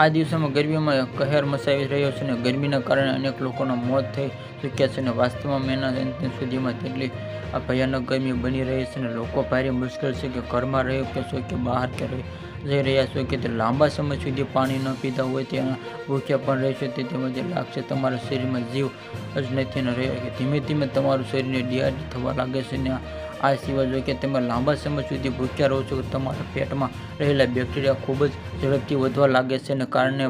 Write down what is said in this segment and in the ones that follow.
આ દિવસોમાં ગરમીમાં કહેર મચાવી રહ્યો છે અને ગરમીના કારણે અનેક લોકોના મોત થઈ ચૂક્યા છે અને વાસ્તવમાં મેના અંત સુધીમાં તેટલી આ ભયાનક ગરમી બની રહી છે અને લોકો ભારે મુશ્કેલ છે કે ઘરમાં રહ્યો કે શું કે બહાર કે જઈ રહ્યા છો કે તે લાંબા સમય સુધી પાણી ન પીતા હોય તેના ભૂખ્યા પણ રહેશે તે તેમજ લાગશે તમારા શરીરમાં જીવ જ નથી ને રહે. કે ધીમે ધીમે તમારું શરીરને ડિહાઇડ્રેટ થવા લાગે છે ને આ સિવાય જો કે તમે લાંબા સમય સુધી ભૂખ્યા રહો છો, તમારા પેટમાં રહેલા બેક્ટેરિયા ખૂબ જ ઝડપથી વધવા લાગે છે અને કારણે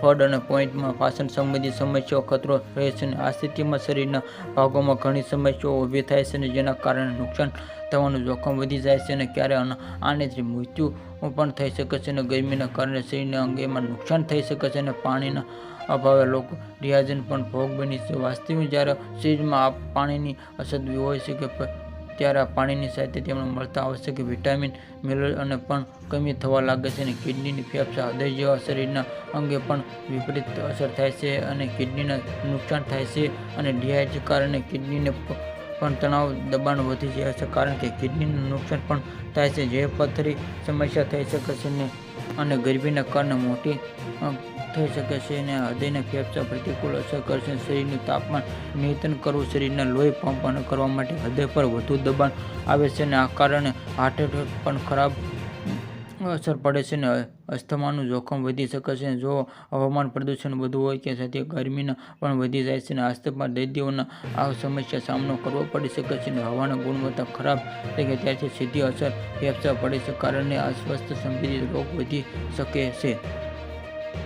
ફળ અને પોઈન્ટમાં પાચન સંબંધી સમસ્યાઓ ખતરો રહે છે અને આ સ્થિતિમાં શરીરના ભાગોમાં ઘણી સમસ્યાઓ ઊભી થાય છે અને જેના કારણે નુકસાન થવાનું જોખમ વધી જાય છે અને ક્યારે આને આનેથી મૃત્યુ પણ થઈ શકે છે અને ગરમીના કારણે શરીરના અંગેમાં નુકસાન થઈ શકે છે અને પાણીના અભાવે લોકો રિયાજન પણ ભોગ બની છે. વાસ્તવિક જ્યારે શરીરમાં પાણીની અછત હોય છે કે ત્યારે આ પાણીની સાથે તેમણે મળતા આવશ્યક વિટામિન મિનરલ અને પણ કમી થવા લાગે છે અને કિડનીની ફેફસા હૃદય જેવા શરીરના અંગે પણ વિપરીત અસર થાય છે અને કિડનીને નુકસાન થાય છે અને ડિહાઇડ્રેશન કારણે કિડનીને પણ તણાવ, દબાણ વધી જાય છે કારણ કે કિડનીનું નુકસાન પણ થાય છે. જે પથરી સમસ્યા થઈ શકે છે અને ગરબીના કારણે મોટી થઈ શકે છે અને હૃદયને ફેફસા પ્રતિકૂળ અસર કરશે. શરીરનું તાપમાન નિયંત્રણ કરવું, શરીરના લોહી પંપ કરવા માટે હૃદય પર વધુ દબાણ આવે છે અને આ કારણે હાર્ટ એટેક પણ ખરાબ અસર પડે છે અને અસ્થમાનું જોખમ વધી શકે છે. જો હવામાન પ્રદૂષણ વધુ હોય કે સાથે ગરમીના પણ વધી જાય છે અને અસ્થમા દર્દીઓના આ સમસ્યા સામનો કરવો પડી શકે છે અને હવાના ગુણવત્તા ખરાબ થઈ ગઈ ત્યારથી સીધી અસર ફેફસા પડે છે. કારણે અસ્વસ્થ સંબંધિત રોગ વધી શકે છે.